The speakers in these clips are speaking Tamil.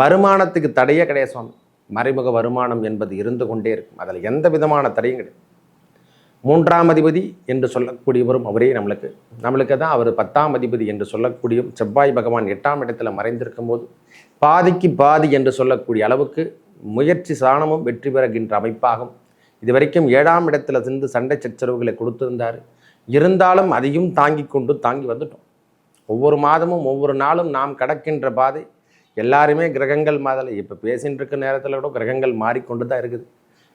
வருமானத்துக்கு தடையே கிடையாது சுவாமி. மறைமுக வருமானம் என்பது இருந்து கொண்டே இருக்கும். அதில் எந்த விதமான தடையும் கிடையாது. மூன்றாம் அதிபதி என்று சொல்லக்கூடியவரும் அவரே நம்மளுக்கு. நம்மளுக்கு தான் அவர் பத்தாம் அதிபதி என்று சொல்லக்கூடிய செவ்வாய் பகவான் எட்டாம் இடத்துல மறைந்திருக்கும் போது பாதிக்கு பாதி என்று சொல்லக்கூடிய அளவுக்கு முயற்சி சாணமும் வெற்றி பெறுகின்ற அமைப்பாகும். இது வரைக்கும் ஏழாம் இடத்துல சென்று சண்டை சச்சரவுகளை கொடுத்திருந்தார். இருந்தாலும் அதையும் தாங்கி கொண்டு தாங்கி வந்துட்டோம். ஒவ்வொரு மாதமும் ஒவ்வொரு நாளும் நாம் கடக்கின்ற பாதை எல்லாருமே கிரகங்கள் மாதிரி இப்போ பேசின்னு இருக்க நேரத்தில் கூட கிரகங்கள் மாறிக்கொண்டு தான் இருக்குது.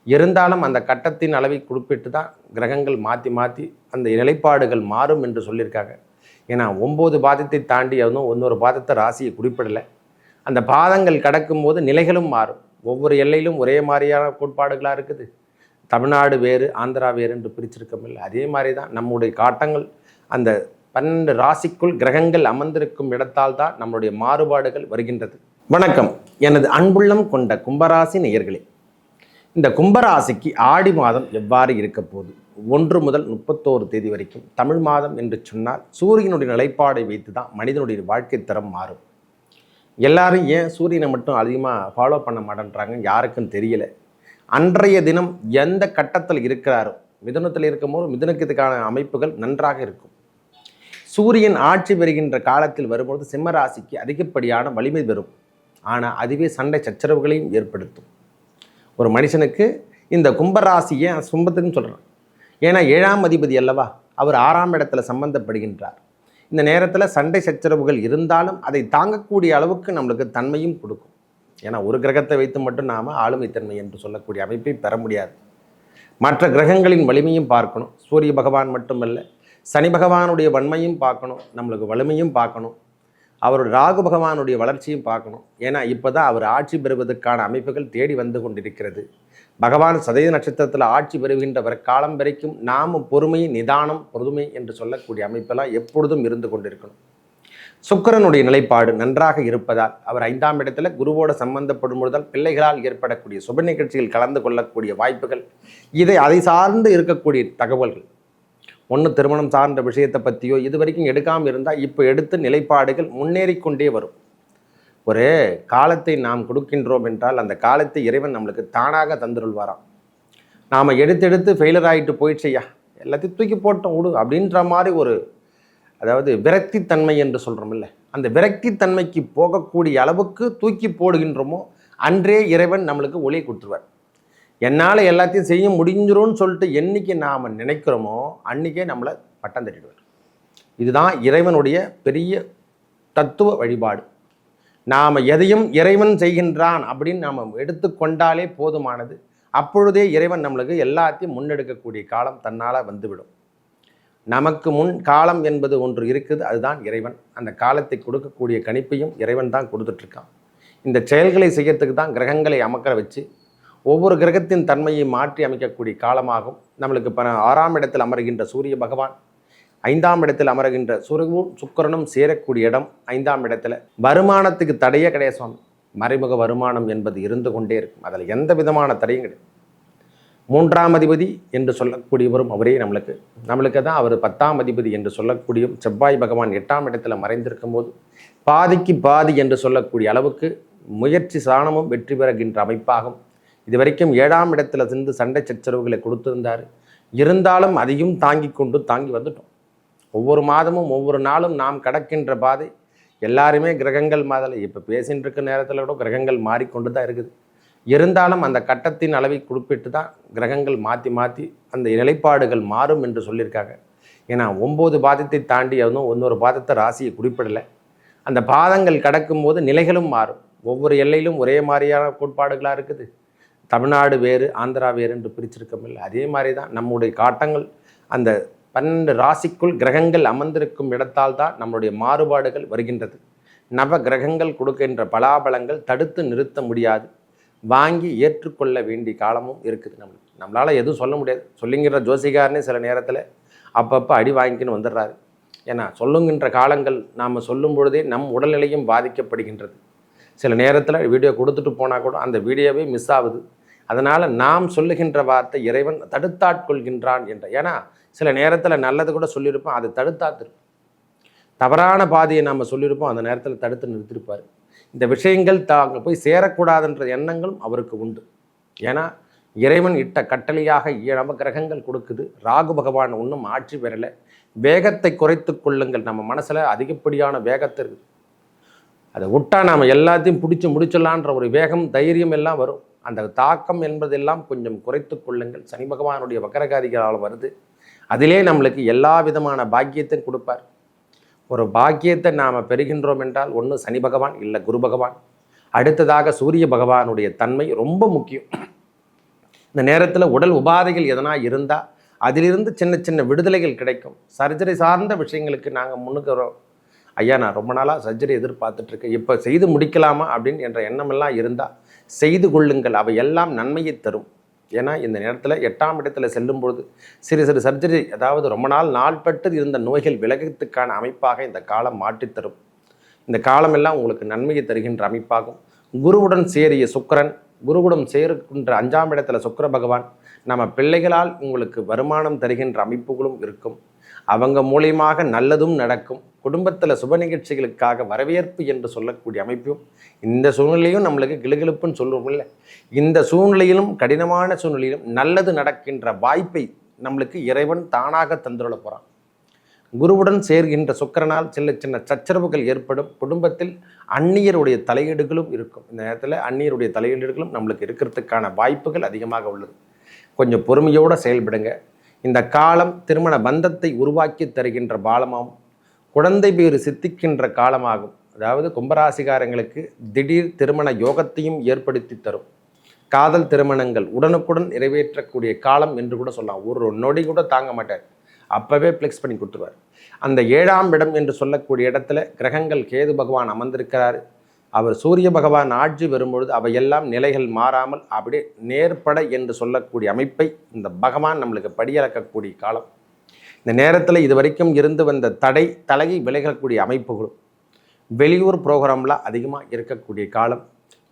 இருந்தாலும் அந்த கட்டத்தின் அளவை குறிப்பிட்டு தான் கிரகங்கள் மாற்றி மாற்றி அந்த நிலைப்பாடுகள் மாறும் என்று சொல்லியிருக்காங்க. ஏன்னா ஒம்பது பாதத்தை தாண்டி அதுவும் இன்னொரு பாதத்தை ராசியை குறிப்பிடலை. அந்த பாதங்கள் கடக்கும்போது நிலைகளும் மாறும். ஒவ்வொரு எல்லையிலும் ஒரே மாதிரியான கோட்பாடுகளாக இருக்குது. தமிழ்நாடு வேறு ஆந்திரா வேறு என்று பிரிச்சிருக்கமில்லை அதே மாதிரி தான் நம்முடைய காட்டங்கள் அந்த பன்னெண்டு ராசிக்குள் கிரகங்கள் அமர்ந்திருக்கும் இடத்தால் தான் நம்மளுடைய மாறுபாடுகள் வருகின்றது. வணக்கம். எனது அன்புள்ளம் கொண்ட கும்பராசி நேயர்களே இந்த கும்பராசிக்கு ஆடி மாதம் எவ்வாறு இருக்க போகுது? ஒன்று முதல் முப்பத்தோரு தேதி வரைக்கும் தமிழ் மாதம் என்று சொன்னால் சூரியனுடைய நிலைப்பாடை வைத்து தான் மனிதனுடைய வாழ்க்கை தரம் மாறும். எல்லாரும் ஏன் சூரியனை மட்டும் அதிகமாக ஃபாலோ பண்ண மாட்டேன்றாங்க? யாருக்கும் தெரியல. அன்றைய தினம் எந்த கட்டத்தில் இருக்கிறாரோ மிதுனத்தில் இருக்கும்போது மிதுனத்துக்கான அமைப்புகள் நன்றாக இருக்கும். சூரியன் ஆட்சி பெறுகின்ற காலத்தில் வரும்பொழுது சிம்மராசிக்கு அதிகப்படியான வலிமை பெறும். ஆனால் அதுவே சண்டை சச்சரவுகளையும் ஏற்படுத்தும். ஒரு மனுஷனுக்கு இந்த கும்பராசி சும்பத்துன்னு சொல்கிறான் ஏன்னா ஏழாம் அதிபதி அல்லவா அவர் ஆறாம் இடத்துல சம்பந்தப்படுகின்றார். இந்த நேரத்தில் சண்டை சச்சரவுகள் இருந்தாலும் அதை தாங்கக்கூடிய அளவுக்கு நம்மளுக்கு தன்மையும் கொடுக்கும். ஏன்னா ஒரு கிரகத்தை வைத்து மட்டும் நாம் ஆளுமைத்தன்மை என்று சொல்லக்கூடிய அமைப்பை பெற முடியாது. மற்ற கிரகங்களின் வலிமையும் பார்க்கணும். சூரிய பகவான் மட்டுமல்ல சனி பகவானுடைய வன்மையும் பார்க்கணும் நம்மளுக்கு வலிமையும் பார்க்கணும். அவருடைய ராகு பகவானுடைய வளர்ச்சியும் பார்க்கணும். ஏன்னா இப்போ தான் அவர் ஆட்சி பெறுவதற்கான அமைப்புகள் தேடி வந்து கொண்டிருக்கிறது. பகவான் சதய நட்சத்திரத்தில் ஆட்சி பெறுகின்ற காலம் வரைக்கும் நாம் பொறுமை நிதானம் பொறுமை என்று சொல்லக்கூடிய அமைப்பெல்லாம் எப்பொழுதும் இருந்து கொண்டிருக்கணும். சுக்கிரனுடைய நிலைப்பாடு நன்றாக இருப்பதால் அவர் ஐந்தாம் இடத்துல குருவோட சம்பந்தப்படும் பொழுதால் பிள்ளைகளால் ஏற்படக்கூடிய சுப நிகழ்ச்சியில் கலந்து கொள்ளக்கூடிய வாய்ப்புகள் இதை அதை சார்ந்து இருக்கக்கூடிய தகவல்கள் ஒன்று திருமணம் சார்ந்த விஷயத்தை பற்றியோ இது வரைக்கும் எடுக்காமல் இருந்தால் இப்போ எடுத்து நிலைப்பாடுகள் முன்னேறிக்கொண்டே வரும். ஒரு காலத்தை நாம் கொடுக்கின்றோம் என்றால் அந்த காலத்தை இறைவன் நம்மளுக்கு தானாக தந்துருள்வாராம். நாம் எடுத்தெடுத்து ஃபெயிலர் ஆகிட்டு போயிடுச்சையா எல்லாத்தையும் தூக்கி போட்டோம் விடு அப்படின்ற மாதிரி ஒரு அதாவது விரக்தித்தன்மை என்று சொல்கிறோமில்ல அந்த விரக்தித்தன்மைக்கு போகக்கூடிய அளவுக்கு தூக்கி போடுகின்றோமோ அன்றே இறைவன் நம்மளுக்கு ஒளி கொடுத்துருவார். என்னால் எல்லாத்தையும் செய்ய முடிஞ்சிரும்னு சொல்லிட்டு என்றைக்கு நாம் நினைக்கிறோமோ அன்றைக்கே நம்மளை பட்டம் தட்டிடுவார். இதுதான் இறைவனுடைய பெரிய தத்துவ வழிபாடு. நாம் எதையும் இறைவன் செய்கின்றான் அப்படின்னு நாம் எடுத்துக்கொண்டாலே போதுமானது. அப்பொழுதே இறைவன் நம்மளுக்கு எல்லாத்தையும் முன்னெடுக்கக்கூடிய காலம் தன்னால் வந்துவிடும். நமக்கு முன் காலம் என்பது ஒன்று இருக்குது அதுதான் இறைவன். அந்த காலத்தை கொடுக்கக்கூடிய கணிப்பையும் இறைவன் தான் கொடுத்துட்ருக்கான் இந்த செயல்களை செய்யறதுக்கு தான் கிரகங்களை அமக்கற வச்சு ஒவ்வொரு கிரகத்தின் தன்மையை மாற்றி அமைக்கக்கூடிய காலமாகும். நம்மளுக்கு இப்போ ஆறாம் இடத்தில் அமர்கின்ற சூரிய பகவான் ஐந்தாம் இடத்தில் அமர்கின்ற சுருவும் சுக்கரனும் சேரக்கூடிய இடம் ஐந்தாம் இடத்துல. வருமானத்துக்கு தடையே கிடையாது சுவாமி. மறைமுக வருமானம் என்பது இருந்து கொண்டே இருக்கும். அதில் எந்த விதமான தடையும் கிடையாது. மூன்றாம் அதிபதி என்று சொல்லக்கூடியவரும் அவரே நம்மளுக்கு. நம்மளுக்கு தான் அவர் பத்தாம் அதிபதி என்று சொல்லக்கூடிய செவ்வாய் பகவான் எட்டாம் இடத்துல மறைந்திருக்கும் போது பாதிக்கு பாதி என்று சொல்லக்கூடிய அளவுக்கு முயற்சி சாணமும் வெற்றி பெறுகின்ற அமைப்பாகும். இது வரைக்கும் ஏழாம் இடத்துல சென்று சண்டை சச்சரவுகளை கொடுத்திருந்தார். இருந்தாலும் அதையும் தாங்கி கொண்டு தாங்கி வந்துட்டோம். ஒவ்வொரு மாதமும் ஒவ்வொரு நாளும் நாம் கடக்கின்ற பாதை எல்லாருமே கிரகங்கள் மாதிரி இப்போ பேசின்னு இருக்க நேரத்தில் கூட கிரகங்கள் மாறிக்கொண்டு தான் இருக்குது. இருந்தாலும் அந்த கட்டத்தின் அளவை குறிப்பிட்டு தான் கிரகங்கள் மாற்றி மாற்றி அந்த நிலைப்பாடுகள் மாறும் என்று சொல்லியிருக்காங்க. ஏன்னா ஒம்பது பாதத்தை தாண்டி அதுவும் இன்னொரு பாதத்தை ராசியை குறிப்பிடலை. அந்த பாதங்கள் கடக்கும்போது நிலைகளும் மாறும். ஒவ்வொரு எல்லையிலும் ஒரே மாதிரியான கோட்பாடுகளாக இருக்குது. தமிழ்நாடு வேறு ஆந்திரா வேறு என்று பிரிச்சிருக்கமில்லை அதே மாதிரி தான் நம்முடைய காட்டங்கள் அந்த பன்னெண்டு ராசிக்குள் கிரகங்கள் அமர்ந்திருக்கும் இடத்தால் தான் நம்முடைய மாறுபாடுகள் வருகின்றது. நவ கிரகங்கள் கொடுக்கின்ற பலாபலங்கள் தடுத்து நிறுத்த முடியாது. வாங்கி ஏற்றுக்கொள்ள வேண்டிய காலமும் இருக்குது நம்மளுக்கு. நம்மளால் எதுவும் சொல்ல முடியாது. சொல்லுங்கிற ஜோசிகாரனே சில நேரத்தில் அப்பப்போ அடி வாங்கிக்கின்னு வந்துடுறாரு. ஏன்னா சொல்லுங்கின்ற காலங்கள் நாம் சொல்லும் பொழுதே நம் உடல்நிலையும் பாதிக்கப்படுகின்றது. சில நேரத்தில் வீடியோ கொடுத்துட்டு போனால் கூட அந்த வீடியோவே மிஸ் ஆகுது. அதனால் நாம் சொல்லுகின்ற வார்த்தை இறைவன் தடுத்தாட்கொள்கின்றான் என்ற. ஏன்னா சில நேரத்தில் நல்லது கூட சொல்லியிருப்போம் அதை தடுத்தாத்திருப்போம். தவறான பாதையை நாம் சொல்லியிருப்போம் அந்த நேரத்தில் தடுத்து நிறுத்திருப்பார். இந்த விஷயங்கள் தாங்க போய் சேரக்கூடாதுன்ற எண்ணங்களும் அவருக்கு உண்டு. ஏன்னா இறைவன் இட்ட கட்டளையாக நவ கிரகங்கள் கொடுக்குது. ராகு பகவான் ஒன்றும் ஆட்சி பெறலை. வேகத்தை குறைத்து கொள்ளுங்கள். நம்ம மனசில் அதிகப்படியான வேகத்தை இருக்குது. அதை விட்டா நாம் எல்லாத்தையும் பிடிச்சி முடிச்சிடலான்ற ஒரு வேகம் தைரியம் எல்லாம் வரும். அந்த தாக்கம் என்பதெல்லாம் கொஞ்சம் குறைத்து கொள்ளுங்கள். சனி பகவானுடைய வக்கரகாரிகளால் வருது. அதிலே நம்மளுக்கு எல்லா விதமான பாக்கியத்தையும் கொடுப்பார். ஒரு பாக்கியத்தை நாம் பெறுகின்றோம் என்றால் ஒன்று சனி பகவான் இல்லை குரு பகவான். அடுத்ததாக சூரிய பகவானுடைய தன்மை ரொம்ப முக்கியம். இந்த நேரத்தில் உடல் உபாதைகள் எதனா இருந்தால் அதிலிருந்து சின்ன சின்ன விடுதலைகள் கிடைக்கும். சர்ஜரி சார்ந்த விஷயங்களுக்கு நாங்கள் முன்னுக்குறோம் ஐயா நான் ரொம்ப நாளாக சர்ஜரி எதிர்பார்த்துட்ருக்கேன். இப்போ செய்து முடிக்கலாமா அப்படின்னு என்ற எண்ணமெல்லாம் இருந்தால் செய்து கொள்ளுங்கள். அவை எல்லாம் நன்மையை தரும். ஏன்னா இந்த நேரத்தில் எட்டாம் இடத்துல செல்லும் பொழுது சிறு சிறு சர்ஜரி அதாவது ரொம்ப நாள் நாள்பட்டு இருந்த நோய்கள் விலகத்துக்கான அமைப்பாக இந்த காலம் மாற்றித் தரும். இந்த காலமெல்லாம் உங்களுக்கு நன்மையை தருகின்ற அமைப்பாகும். குருவுடன் சேரிய சுக்கரன் குருவுடன் சேருகின்ற அஞ்சாம் இடத்துல சுக்கர பகவான் நம்ம பிள்ளைகளால் உங்களுக்கு வருமானம் தருகின்ற அமைப்புகளும் இருக்கும். அவங்க மூலியமாக நல்லதும் நடக்கும். குடும்பத்தில் சுப நிகழ்ச்சிகளுக்காக வரவேற்பு என்று சொல்லக்கூடிய அமைப்பும் இந்த சூழ்நிலையும் நம்மளுக்கு கிளுகிழுப்புன்னு சொல்லுவோம்ல. இந்த சூழ்நிலையிலும் கடினமான சூழ்நிலையிலும் நல்லது நடக்கின்ற வாய்ப்பை நம்மளுக்கு இறைவன் தானாக தந்துள்ள போகிறான் குருவுடன் சேர்கின்ற சுக்கரனால் சின்ன சின்ன சச்சரவுகள் ஏற்படும். குடும்பத்தில் அந்நியருடைய தலையீடுகளும் இருக்கும். இந்த நேரத்தில் அந்நியருடைய தலையீடுகளும் நம்மளுக்கு இருக்கிறதுக்கான வாய்ப்புகள் அதிகமாக உள்ளது. கொஞ்சம் பொறுமையோடு செயல்படுங்க. இந்த காலம் திருமண பந்தத்தை உருவாக்கி தருகின்ற பாலமாகும். குழந்தை பேறு சித்திக்கின்ற காலமாகும். அதாவது கும்பராசிகாரங்களுக்கு திடீர் திருமண யோகத்தையும் ஏற்படுத்தி தரும். காதல் திருமணங்கள் உடனுக்குடன் நிறைவேற்றக்கூடிய காலம் என்று கூட சொல்லலாம். ஒரு நொடி கூட தாங்க மாட்டார். அப்போவே ஃப்ளெக்ஸ் பண்ணி கொடுத்துருவார். அந்த ஏழாம் இடம் என்று சொல்லக்கூடிய இடத்துல கிரகங்கள் கேது பகவான் அமர்ந்திருக்கிறார். அவர் சூரிய பகவான் ஆட்சி வரும்பொழுது அவையெல்லாம் நிலைகள் மாறாமல் அப்படியே நேர்பட என்று சொல்லக்கூடிய அமைப்பை இந்த பகவான் நம்மளுக்கு படியிறக்கக்கூடிய காலம். இந்த நேரத்தில் இது வரைக்கும் இருந்து வந்த தடை தலகி விலகக்கூடிய அமைப்புகளும் வெளியூர் ப்ரோக்ராம்லாம் அதிகமாக இருக்கக்கூடிய காலம்.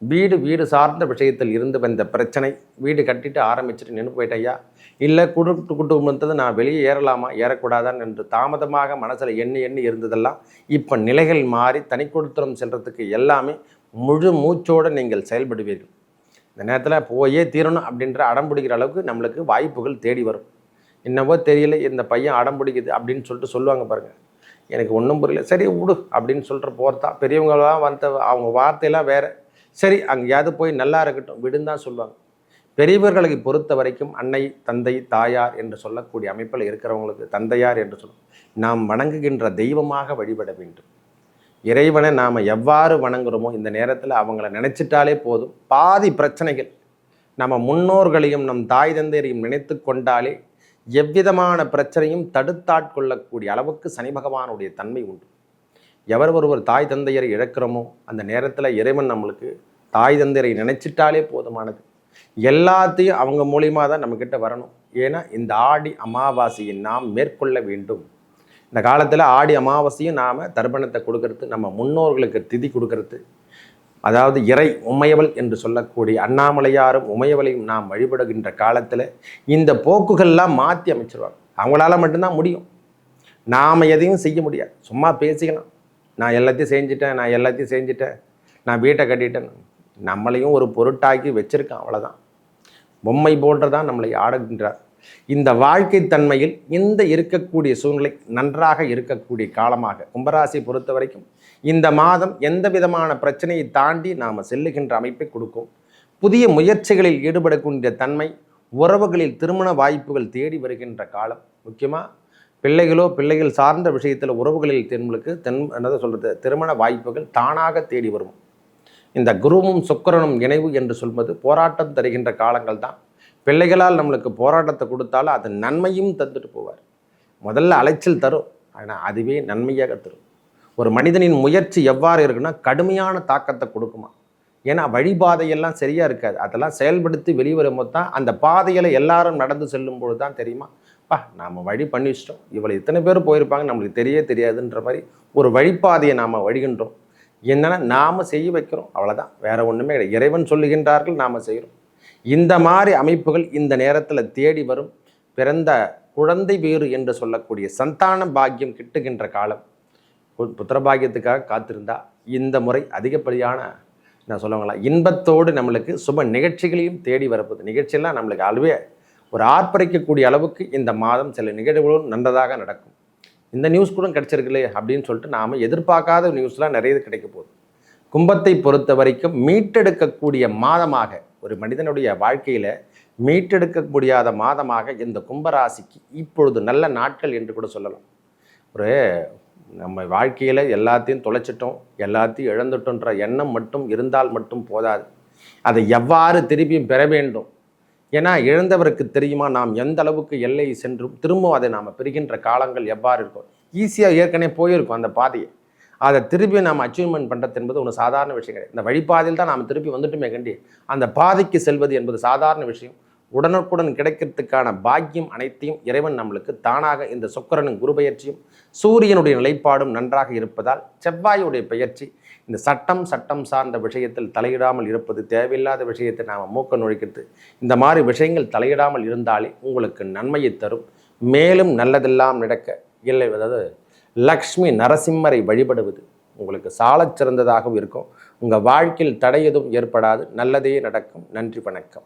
வீடு வீடு சார்ந்த விஷயத்தில் இருந்து வந்த பிரச்சனை வீடு கட்டிட்டு ஆரம்பிச்சுட்டு நின்று போயிட்டையா இல்லை குடும்பத்து குடும்பத்தது நான் வெளியே ஏறலாமா ஏறக்கூடாதான் என்று தாமதமாக மனசில் எண்ணி எண்ணி இருந்ததெல்லாம் இப்போ நிலைகள் மாறி தனி கொடுத்தலம் செல்கிறதுக்கு எல்லாமே முழு மூச்சோடு நீங்கள் செயல்படுவீர்கள். இந்த நேரத்தில் போயே தீரணும் அப்படின்ற அடம் பிடிக்கிற அளவுக்கு நம்மளுக்கு வாய்ப்புகள் தேடி வரும். என்னவோ தெரியல இந்த பையன் அடம் பிடிக்குது அப்படின்னு சொல்லிட்டு சொல்லுவாங்க பாருங்கள் எனக்கு ஒன்றும் புரியல. சரி விடு அப்படின்னு சொல்கிற போகிறதா பெரியவங்களாம் வந்த அவங்க வார்த்தையெல்லாம் வேறு. சரி அங்கேயாவது போய் நல்லா இருக்கட்டும் விடுன்னு தான் சொல்லுவாங்க. பெரியவர்களை பொறுத்த வரைக்கும் அன்னை தந்தை தாயார் என்று சொல்லக்கூடிய அமைப்பில் இருக்கிறவங்களுக்கு தந்தையார் என்று சொல்லும் நாம் வணங்குகின்ற தெய்வமாக வழிபட வேண்டும். இறைவனை நாம் எவ்வாறு வணங்குறோமோ இந்த நேரத்தில் அவங்கள நினச்சிட்டாலே போதும். பாதி பிரச்சனைகள். நம்ம முன்னோர்களையும் நம் தாய் தந்தையரையும் நினைத்து கொண்டாலே எவ்விதமான பிரச்சனையும் தடுத்தாட்கொள்ளக்கூடிய அளவுக்கு சனி பகவானுடைய தன்மை உண்டு. எவர் ஒருவர் தாய் தந்தையரை இழக்கிறோமோ அந்த நேரத்தில் இறைவன் நம்மளுக்கு தாய் தந்தையரை நினைச்சிட்டாலே போதுமானது. எல்லாத்தையும் அவங்க மூலியமாக தான் நம்மக்கிட்ட வரணும். ஏன்னா இந்த ஆடி அமாவாசையை நாம் மேற்கொள்ள வேண்டும். இந்த காலத்தில் ஆடி அமாவாசையும் நாம் தர்ப்பணத்தை கொடுக்கறது நம்ம முன்னோர்களுக்கு திதி கொடுக்கறது. அதாவது இறை உமையவள் என்று சொல்லக்கூடிய அண்ணாமலையாரும் உமையவளையும் நாம் வழிபடுகின்ற காலத்தில் இந்த போக்குகள்லாம் மாற்றி அமைச்சிருவாங்க. அவங்களால மட்டும்தான் முடியும். நாம் எதையும் செய்ய முடியாது. சும்மா பேசிக்கலாம். நான் எல்லாத்தையும் செஞ்சுட்டேன் நான் எல்லாத்தையும் செஞ்சுட்டேன் நான் வீட்டை கட்டிட்டேன். நம்மளையும் ஒரு பொருட்டாக்கி வச்சுருக்கான் அவ்வளோதான் பொம்மை போன்றதான் நம்மளை ஆடுகின்றார். இந்த வாழ்க்கை தன்மையில் இந்த இருக்கக்கூடிய சூழ்நிலை நன்றாக இருக்கக்கூடிய காலமாக கும்பராசி பொறுத்த வரைக்கும் இந்த மாதம் எந்த விதமான பிரச்சனையை தாண்டி நாம் செல்லுகின்ற அமைப்பை கொடுக்கும். புதிய முயற்சிகளில் ஈடுபடக்கூடிய தன்மை உறவுகளில் திருமண வாய்ப்புகள் தேடி வருகின்ற காலம் முக்கியமாக பிள்ளைகளோ பிள்ளைகள் சார்ந்த விஷயத்தில் உறவுகளில் தென்களுக்கு தென் என்னதை சொல்கிறது திருமண வாய்ப்புகள் தானாக தேடி வரும். இந்த குருவும் சுக்கரனும் இணைவு என்று சொல்வது போராட்டம் தருகின்ற காலங்கள் தான். பிள்ளைகளால் நம்மளுக்கு போராட்டத்தை கொடுத்தாலும் அது நன்மையும் தந்துட்டு போவார். முதல்ல அலைச்சல் தரும் ஆனால் அதுவே நன்மையாக தரும். ஒரு மனிதனின் முயற்சி எவ்வாறு இருக்குன்னா கடுமையான தாக்கத்தை கொடுக்குமா. ஏன்னா வழிபாதையெல்லாம் சரியாக இருக்காது. அதெல்லாம் செயல்படுத்தி வெளிவரும்போது தான் அந்த பாதையில் எல்லாரும் நடந்து செல்லும் பொழுது தான் தெரியுமா? பா நாம் வழி பண்ணி வச்சிட்டோம். இவ்வளோ இத்தனை பேர் போயிருப்பாங்க நம்மளுக்கு தெரிய தெரியாதுன்ற மாதிரி ஒரு வழிபாதையை நாம் வழிகின்றோம். என்னென்னா நாம் செய்ய வைக்கிறோம். அவ்வளோதான் வேறு ஒன்றுமே கிடையாது. இறைவன் சொல்லுகின்றார்கள் நாம் செய்கிறோம். இந்த மாதிரி அமைப்புகள் இந்த நேரத்தில் தேடி வரும். பிறந்த குழந்தை வேறு என்று சொல்லக்கூடிய சந்தான பாக்கியம் கிட்டுகின்ற காலம். புத்திர பாக்கியத்துக்காக காத்திருந்தா இந்த முறை அதிகப்படியான நான் சொல்லுவாங்களா இன்பத்தோடு நம்மளுக்கு சுப நிகழ்ச்சிகளையும் தேடி வரப்போகுது. நிகழ்ச்சியெல்லாம் நம்மளுக்கு அளவே ஒரு ஆர்ப்பரிக்கக்கூடிய அளவுக்கு இந்த மாதம் சில நிகழ்வுகளும் நன்றதாக நடக்கும். இந்த நியூஸ் கூட கிடைச்சிருக்குல்லே அப்படின்னு சொல்லிட்டு நாம் எதிர்பார்க்காத நியூஸ்லாம் நிறைய கிடைக்க போகுது. கும்பத்தை பொறுத்த வரைக்கும் மீட்டெடுக்கக்கூடிய மாதமாக ஒரு மனிதனுடைய வாழ்க்கையில் மீட்டெடுக்க முடியாத மாதமாக இந்த கும்பராசிக்கு இப்பொழுது நல்ல நாட்கள் என்று கூட சொல்லலாம். ஒரு நம்ம வாழ்க்கையில் எல்லாத்தையும் தொலைச்சிட்டோம் எல்லாத்தையும் இழந்துட்டோன்ற எண்ணம் மட்டும் இருந்தால் மட்டும் போதாது. அதை எவ்வாறு திருப்பியும் பெற வேண்டும்? ஏன்னா இழந்தவருக்கு தெரியுமா? நாம் எந்த அளவுக்கு எல்லை சென்றும் திரும்பவும் அதை நாம் பெறுகின்ற காலங்கள் எவ்வாறு இருக்கும்? ஈஸியாக ஏற்கனவே போயிருக்கும் அந்த பாதையை. அதை திருப்பி நாம் அச்சீவ்மெண்ட் பண்ணுறது என்பது ஒன்று சாதாரண விஷயம் கிடையாது. இந்த வழிபாதையில் தான் நாம் திருப்பி வந்துட்டுமே கண்டி அந்த பாதைக்கு செல்வது என்பது சாதாரண விஷயம். உடனுக்குடன் கிடைக்கிறதுக்கான பாக்கியம் அனைத்தையும் இறைவன் நம்மளுக்கு தானாக இந்த சுக்கரனும் குருபெயர்ச்சியும் சூரியனுடைய நிலைப்பாடும் நன்றாக இருப்பதால் செவ்வாயுடைய பெயர்ச்சி இந்த சட்டம் சட்டம் சார்ந்த விஷயத்தில் தலையிடாமல் இருப்பது தேவையில்லாத விஷயத்தை நாம் மூக்க நுழைக்கிறது. இந்த மாதிரி விஷயங்கள் தலையிடாமல் இருந்தாலே உங்களுக்கு நன்மையை தரும். மேலும் நல்லதெல்லாம் நடக்க இல்லை அதாவது லக்ஷ்மி நரசிம்மரை வழிபடுவது உங்களுக்கு சாலச் சிறந்ததாகவும் இருக்கும். உங்கள் வாழ்க்கையில் தடை எதுவும் ஏற்படாது. நல்லதே நடக்கும். நன்றி வணக்கம்.